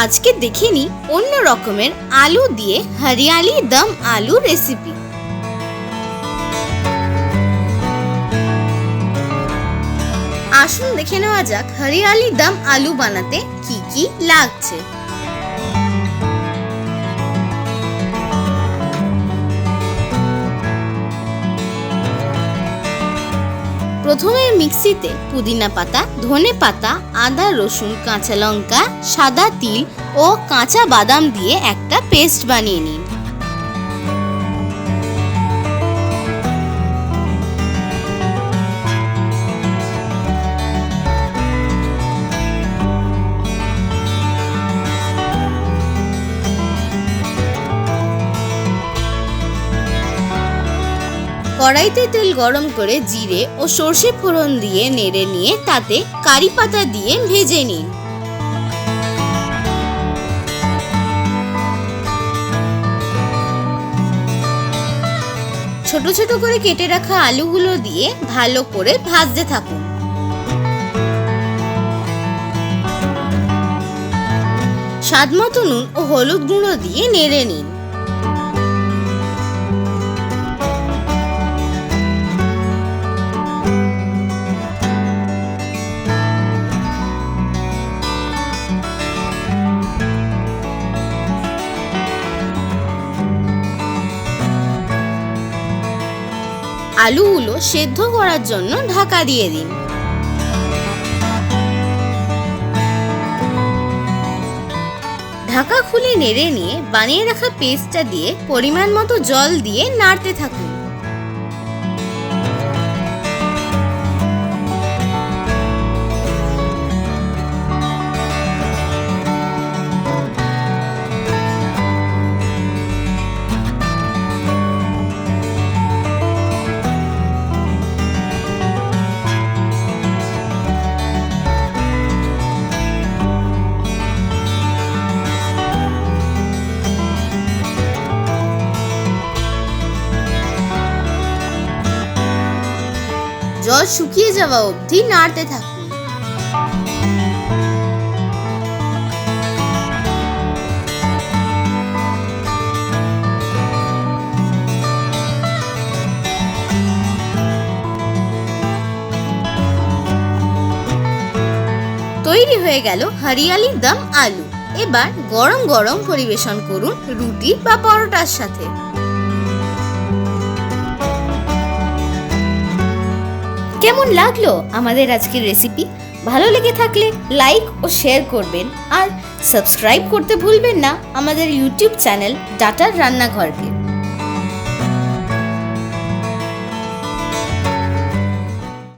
আজকে দেখিনি অন্য রকমের আলু দিয়ে হরিয়ালি দম আলু রেসিপি আসুন দেখে নেওয়া যাক হরিয়ালি দম আলু বানাতে কি কি লাগছে। প্রথমে মিক্সিতে পুদিনা পাতা, ধনে পাতা, আদা, রসুন, কাঁচা লঙ্কা, সাদা তিল ও কাঁচা বাদাম দিয়ে একটা পেস্ট বানিয়ে নিন। কড়াইতে তেল গরম করে জিরে ও সর্ষে ফোড়ন দিয়ে নেড়ে নিয়ে তাতে কারি পাতা দিয়ে ভেজে নিন। ছোট ছোট করে কেটে রাখা আলুগুলো দিয়ে ভালো করে ভাজতে থাকুন। স্বাদ মতো নুন ও হলুদ গুঁড়ো দিয়ে নেড়ে নিন। আলুগুলো সেদ্ধ করার জন্য ঢাকা দিয়ে দিন। ঢাকা খুলে নেড়ে নিয়ে বানিয়ে রাখা পেস্টটা দিয়ে পরিমাণ মতো জল দিয়ে নাড়তে থাকুন। জল শুকিয়ে যাওয়া অবধি নাড়তে থাকুন। তৈরি হয়ে গেল হরিয়ালি দম আলু। এবার গরম গরম পরিবেশন করুন রুটি বা পরোটার সাথে। কেমন লাগল আমাদের আজকের রেসিপি ভালো লেগে থাকলে লাইক ও শেয়ার করবেন। আর সাবস্ক্রাইব করতে ভুলবেন না আমাদের ইউটিউব চ্যানেল ডাটার রান্নাঘরকে